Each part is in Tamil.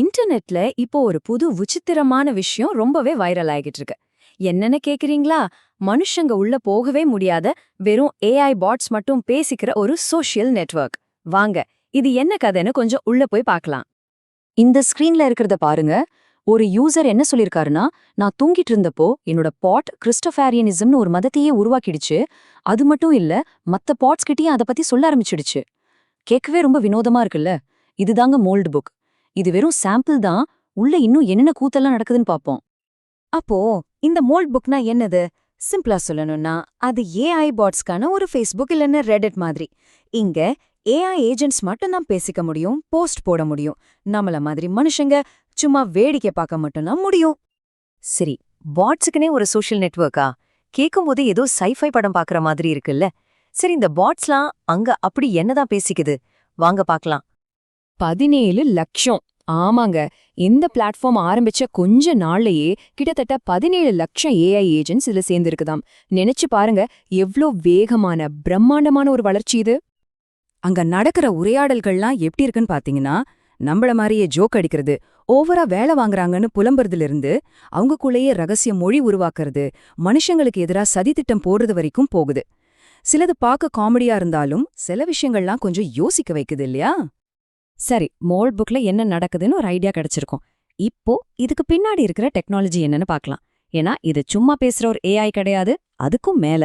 இன்டர்நெட்ல இப்போ ஒரு புது விசித்திரமான விஷயம் ரொம்பவே வைரல் ஆகிட்டு இருக்கு. என்னன்னு கேக்குறீங்களா? மனுஷங்க உள்ள போகவே முடியாத வெறும் ஏஐ பாட்ஸ் மட்டும் பேசிக்கிற ஒரு சோஷியல் நெட்வொர்க் வாங்க இது என்ன கதைன்னு கொஞ்சம் உள்ள போய் பார்க்கலாம். இந்த ஸ்கிரீன்ல இருக்கிறத பாருங்க. ஒரு யூசர் என்ன சொல்லிருக்காருன்னா நான் தூங்கிட்டு இருந்தப்போ என்னோட பாட் கிறிஸ்டோஃபேரியனிசம்னு ஒரு மதத்தையே உருவாக்கிடுச்சு. அது மட்டும் இல்ல மத்த பாட்ஸ் கிட்டேயும் அதை பத்தி சொல்ல ஆரம்பிச்சிடுச்சு. கேட்கவே ரொம்ப வினோதமா இருக்குல்ல? இதுதாங்க மோல்டு புக் இது வெறும் சாம்பிள் தான். உள்ள இன்னும் என்னென்ன கூத்தெல்லாம் நடக்குதுன்னு பாப்போம். அப்போ இந்த மோல்ட் புக்னா என்னது? சிம்பிளா சொல்லணும்னா அது ஏஐ பாட்ஸ்க்கான ஒரு ஃபேஸ்புக் இல்லைன்னு ரெடிட் மாதிரி. இங்க ஏஐ ஏஜென்ட்ஸ் மட்டும்தான் பேசிக்க முடியும் போஸ்ட் போட முடியும். நம்மள மாதிரி மனுஷங்க சும்மா வேடிக்கை பார்க்க மட்டும்தான் முடியும். சரி பாட்ஸுக்குனே ஒரு சோஷியல் நெட்வொர்க்கா கேட்கும்போது ஏதோ சைஃபை படம் பார்க்குற மாதிரி இருக்குல்ல? சரி இந்த பாட்ஸ்லாம் அங்க அப்படி என்னதான் பேசிக்குது? வாங்க பார்க்கலாம் பதினேழு லட்சம். ஆமாங்க. இந்த பிளாட்ஃபார்ம் ஆரம்பிச்ச கொஞ்ச நாள்லயே கிட்டத்தட்ட பதினேழு லட்சம் ஏஐ ஏஜென்ட்ஸ் இதுல சேர்ந்திருக்குதாம். நினைச்சு பாருங்க எவ்ளோ வேகமான பிரம்மாண்டமான ஒரு வளர்ச்சி இது. அங்க நடக்கிற உரையாடல்கள்லாம் எப்படி இருக்குன்னு பாத்தீங்கன்னா நம்மள மாதிரியே ஜோக் அடிக்கிறது ஓவரா வேலை வாங்குறாங்கன்னு புலம்புறதுல இருந்து அவங்கக்குள்ளேயே ரகசிய மொழி உருவாக்குறது மனுஷங்களுக்கு எதிரா சதித்திட்டம் போடுறது வரைக்கும் போகுது. சிலது பார்க்க காமெடியா இருந்தாலும் சில விஷயங்கள்லாம் கொஞ்சம் யோசிக்க வைக்குது இல்லையா? சரி மோல் புக்ல என்ன நடக்குதுன்னு ஒரு ஐடியா கிடைச்சிருக்கும். இப்போ இதுக்கு பின்னாடி இருக்கிற டெக்னாலஜி என்னன்னு பார்க்கலாம். ஏன்னா இது சும்மா பேசுற ஒரு ஏஐ கிடையாது அதுக்கும் மேல.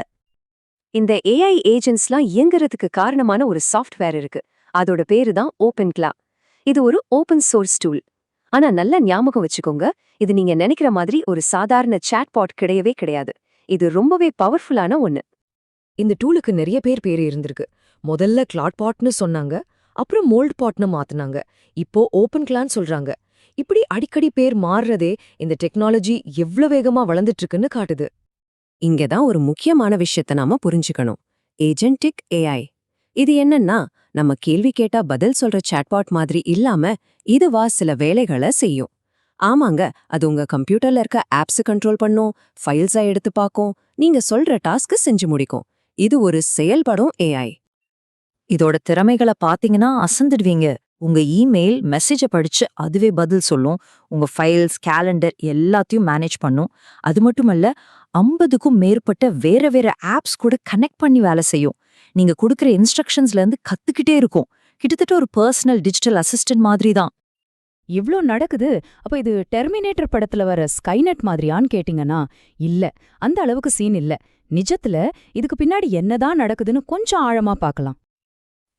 இந்த ஏஐ ஏஜென்ட்ஸ்லாம் இயங்குறதுக்கு காரணமான ஒரு சாஃப்ட்வேர் இருக்கு. அதோட பேரு தான் ஓபன் கிளா இது ஒரு ஓபன் சோர்ஸ் டூல் ஆனா நல்ல ஞாபகம் வச்சுக்கோங்க இது நீங்க நினைக்கிற மாதிரி ஒரு சாதாரண சேட்பாட் கிடையவே கிடையாது. இது ரொம்பவே பவர்ஃபுல்லான ஒன்னு இந்த டூலுக்கு நிறைய பேர் பேர் இருந்திருக்கு. முதல்ல கிளாட் பாட்னு சொன்னாங்க அப்புறம் மோல்ட் பாட்னு மாத்துனாங்க. இப்போ ஓபன் கிளான் சொல்றாங்க. இப்படி அடிக்கடி பேர் மாறுறதே இந்த டெக்னாலஜி எவ்ளோ வேகமா வளர்ந்துட்டு இருக்குன்னு காட்டுது இங்கதான் ஒரு முக்கியமான விஷயத்த நாம புரிஞ்சுக்கணும். ஏஜென்டிக் ஏஐ இது என்னன்னா நம்ம கேள்வி கேட்டா பதில் சொல்ற சாட்பாட் மாதிரி இல்லாம இதுவா சில வேலைகளை செய்யும். ஆமாங்க அது உங்க கம்ப்யூட்டர்ல இருக்க ஆப்ஸ் கண்ட்ரோல் பண்ணும் ஃபைல்ஸை எடுத்து பார்க்கும் நீங்க சொல்ற டாஸ்க்கு செஞ்சு முடிக்கும். இது ஒரு செயல்படும் ஏஐ இதோட திறமைகளை பாத்தீங்கன்னா அசந்துடுவீங்க. உங்க இமெயில் மெசேஜை படிச்சு அதுவே பதில் சொல்லும். உங்க ஃபைல்ஸ் கேலண்டர் எல்லாத்தையும் மேனேஜ் பண்ணும். அது மட்டுமல்ல ஐம்பதுக்கும் மேற்பட்ட வேற வேற ஆப்ஸ் கூட கனெக்ட் பண்ணி வேலை செய்யும். நீங்க கொடுக்குற இன்ஸ்ட்ரக்ஷன்ஸ்ல இருந்து கத்துக்கிட்டே இருக்கும். கிட்டத்தட்ட ஒரு பர்சனல் டிஜிட்டல் அசிஸ்டன்ட் மாதிரி தான் இவ்ளோ நடக்குது. அப்ப இது டெர்மினேட்டர் படத்துல வர ஸ்கைநெட் மாதிரியான்னு கேட்டிங்கன்னா இல்ல. அந்த அளவுக்கு சீன் இல்ல. நிஜத்துல இதுக்கு பின்னாடி என்னதான் நடக்குதுன்னு கொஞ்சம் ஆழமா பார்க்கலாம்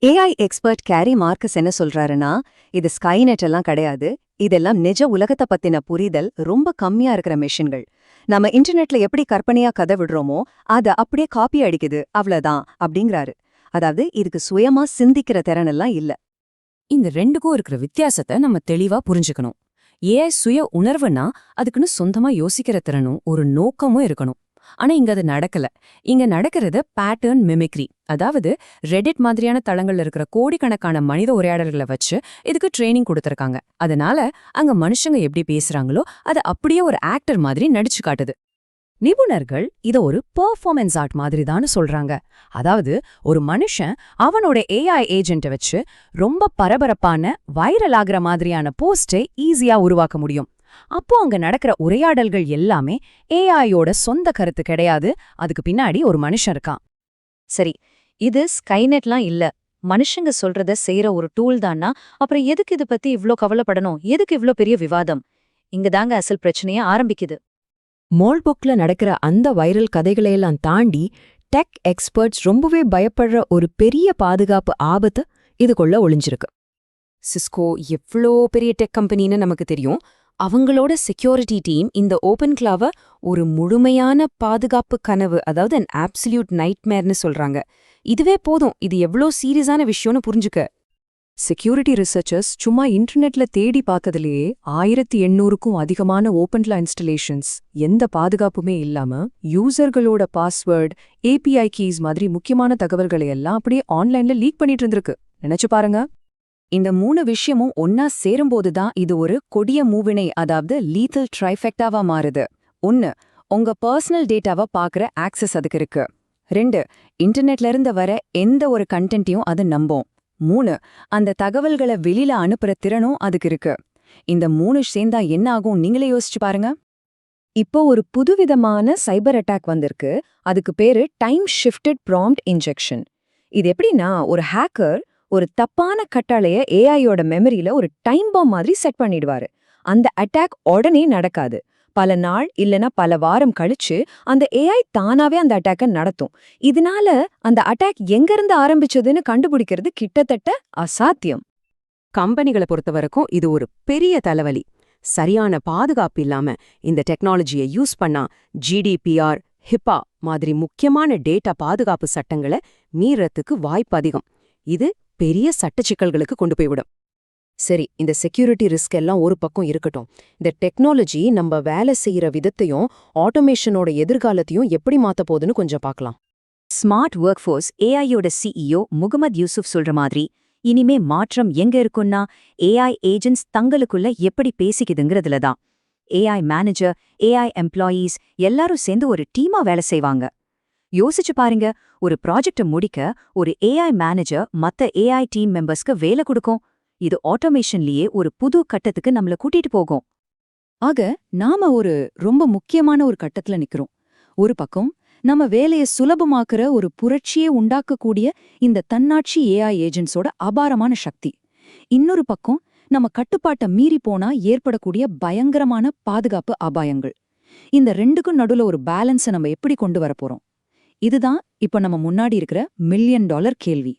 ஏஐ எக்ஸ்பர்ட் கேரி மார்க்கஸ் என்ன சொல்றாருன்னா இது ஸ்கைநெட் எல்லாம் கிடையாது. இதெல்லாம் நிஜ உலகத்தை பத்தின புரிதல் ரொம்ப கம்மியா இருக்கிற மெஷின்கள் நம்ம இன்டர்நெட்ல எப்படி கற்பனையா கதை விடுறோமோ அத அப்படியே காப்பி அடிக்குது அவ்வளவுதான் அப்படிங்கிறாரு. அதாவது இதுக்கு சுயமா சிந்திக்கிற திறனெல்லாம் இல்ல. இந்த ரெண்டுக்கும் இருக்கிற வித்தியாசத்தை நம்ம தெளிவா புரிஞ்சுக்கணும். ஏஐ சுய உணர்வுனா அதுக்குன்னு சொந்தமா யோசிக்கிற திறனும் ஒரு நோக்கமும் இருக்கணும். ஆனா இங்க அது நடக்கல. இங்க நடக்கிறது பேட்டர்ன் மிமிக்ரி அதாவது ரெடிட் மாதிரியான தளங்கள்ல இருக்கிற கோடிக்கணக்கான மனித உரையாடல்களை வச்சு இதுக்கு ட்ரைனிங் கொடுத்துருக்காங்க. அதனால அங்க மனுஷங்க எப்படி பேசுறாங்களோ அதை அப்படியே ஒரு ஆக்டர் மாதிரி நடிச்சு காட்டுது. நிபுணர்கள் இத ஒரு பெர்ஃபார்மன்ஸ் ஆர்ட் மாதிரி தான் சொல்றாங்க. அதாவது ஒரு மனுஷன் அவனோட ஏஐ ஏஜென்ட்டை வச்சு ரொம்ப பரபரப்பான வைரல் ஆகிற மாதிரியான போஸ்டை ஈஸியா உருவாக்க முடியும். அப்போ அங்க நடக்கிற உரையாடல்கள் எல்லாமே ஏஐயோட சொந்த கருத்து கிடையாது. அதுக்கு பின்னாடி ஒரு மனுஷன் இருக்கான். சரி இது ஸ்கைநெட்லாம் இல்ல. மனுஷங்க சொல்றத செய்யற ஒரு டூல் தான்னா அப்புறம் எதுக்கு இத பத்தி இவ்ளோ கவலைப்படணும்? எதுக்கு இவ்ளோ பெரிய விவாதம்? இங்கதாங்க அசல் பிரச்சனையே ஆரம்பிக்குது. மோல்புக்ல நடக்கிற அந்த வைரல் கதைகளையெல்லாம் தாண்டி டெக் எக்ஸ்பர்ட்ஸ் ரொம்பவே பயப்படுற ஒரு பெரிய பாதுகாப்பு ஆபத்து இதுக்குள்ள ஒளிஞ்சிருக்கு. சிஸ்கோ எவ்ளோ பெரிய டெக் கம்பெனின்னு நமக்கு தெரியும். அவங்களோட செக்யூரிட்டி டீம் இந்த ஓபன் கிளாவ ஒரு முழுமையான பாதுகாப்பு கனவு அதாவது அன் ஆப்சல்யூட் நைட்மேர்னு சொல்றாங்க. இதுவே போதும். இது எவ்ளோ சீரியஸான விஷயம்னு புரிஞ்சுக்க. செக்யூரிட்டி ரிசர்ச்சர்ஸ் சும்மா இன்டர்நெட்ல தேடி பார்த்ததுலயே ஆயிரத்தி எண்ணூறுக்கும் அதிகமான ஓபன்லா இன்ஸ்டலேஷன்ஸ் எந்த பாதுகாப்புமே இல்லாம யூசர்களோட பாஸ்வேர்டு ஏபிஐ கீஸ் மாதிரி முக்கியமான தகவல்களை எல்லாம் அப்படியே ஆன்லைன்ல லீக் பண்ணிட்டு இருந்திருக்கு. நினைச்சு பாருங்க. இந்த மூணு விஷயமும் ஒன்னா சேரும்போது தான் இது ஒரு கொடிய மூவினை அதாவது லீத்தல் ட்ரைஃபெக்டாவா மாறுது. ஒன்னு உங்க பர்சனல் டேட்டாவை பாக்குற ஆக்சஸ் அதுக்கு இருக்கு. ரெண்டு இன்டர்நெட்ல இருந்து வர எந்த ஒரு கண்டென்ட்டையும் அது நம்பும். மூணு அந்த தகவல்களை வெளியில அனுப்புற திறனும் அதுக்கு இருக்கு. இந்த மூணு சேர்ந்தா என்ன ஆகும்? நீங்களே யோசிச்சு பாருங்க. இப்போ ஒரு புதுவிதமான சைபர் அட்டாக் வந்திருக்கு. அதுக்கு பேரு டைம் ஷிஃப்டட் ப்ராம்ப்ட் இன்ஜெக்ஷன் இது எப்படின்னா ஒரு ஹேக்கர் ஒரு தப்பான கட்டளைய ஏஐயோட மெமரியில ஒரு டைம் பாம் மாதிரி செட் பண்ணிடுவாரு. அந்த அட்டாக் உடனே நடக்காது. பல நாள் இல்லனா பல வாரம் கழிச்சு அந்த ஏஐ தானாவே அந்த அட்டாக்க நடத்தும். இதனால அந்த அட்டாக் எங்கிருந்து ஆரம்பிச்சதுன்னு கண்டுபிடிக்கிறது கிட்டத்தட்ட அசாத்தியம். கம்பெனிகளை பொறுத்த வரைக்கும் இது ஒரு பெரிய தலைவலி. சரியான பாதுகாப்பு இல்லாம இந்த டெக்னாலஜியை யூஸ் பண்ணா ஜிடிபிஆர் ஹிப்பா மாதிரி முக்கியமான டேட்டா பாதுகாப்பு சட்டங்களை மீறத்துக்கு வாய்ப்பு அதிகம். இது பெரிய சட்ட சிக்கல்களுக்கு கொண்டு போய்விடும் சரி இந்த செக்யூரிட்டி ரிஸ்க் எல்லாம் ஒரு பக்கம் இருக்கட்டும். இந்த டெக்னாலஜி நம்ம வேலை செய்யற விதத்தையும் ஆட்டோமேஷனோட எதிர்காலத்தையும் எப்படி மாத்த போகுதுன்னு கொஞ்சம் பார்க்கலாம். ஸ்மார்ட் ஒர்க் ஃபோர்ஸ் ஏஐயோட சிஇஓ முகமது யூசுப் சொல்ற மாதிரி இனிமே மாற்றம் எங்க இருக்குன்னா ஏஐ ஏஜென்ட்ஸ் தங்களுக்குள்ள எப்படி பேசிக்குதுங்கிறதுல தான் ஏஐ மேனேஜர் ஏஐ எம்ப்ளாயீஸ் எல்லாரும் சேர்ந்து ஒரு டீமா வேலை செய்வாங்க. யோசிச்சு பாருங்க. ஒரு ப்ராஜெக்டை முடிக்க ஒரு ஏஐ மேனேஜர் மத்த ஏஐ டீம் மெம்பர்ஸ்க்கு வேலை கொடுக்கும். இது ஆட்டோமேஷன்லயே ஒரு புது கட்டத்துக்கு நம்மள கூட்டிட்டு போகும். ஆக நாம ஒரு ரொம்ப முக்கியமான ஒரு கட்டத்துல நிக்கிறோம். ஒரு பக்கம் நம்ம வேலையை சுலபமாக்குற ஒரு புரட்சியே உண்டாக்கக்கூடிய இந்த தன்னாட்சி ஏஐ ஏஜென்ட்ஸோட அபாரமான சக்தி. இன்னொரு பக்கம் நம்ம கட்டுப்பாட்டை மீறி போனா ஏற்படக்கூடிய பயங்கரமான பாதுகாப்பு அபாயங்கள். இந்த ரெண்டுக்கும் நடுவுல ஒரு பேலன்ஸை நம்ம எப்படி கொண்டு வரப்போறோம் இதுதான் இப்ப நம்ம முன்னாடி இருக்கிற மில்லியன் டாலர் கேள்வி.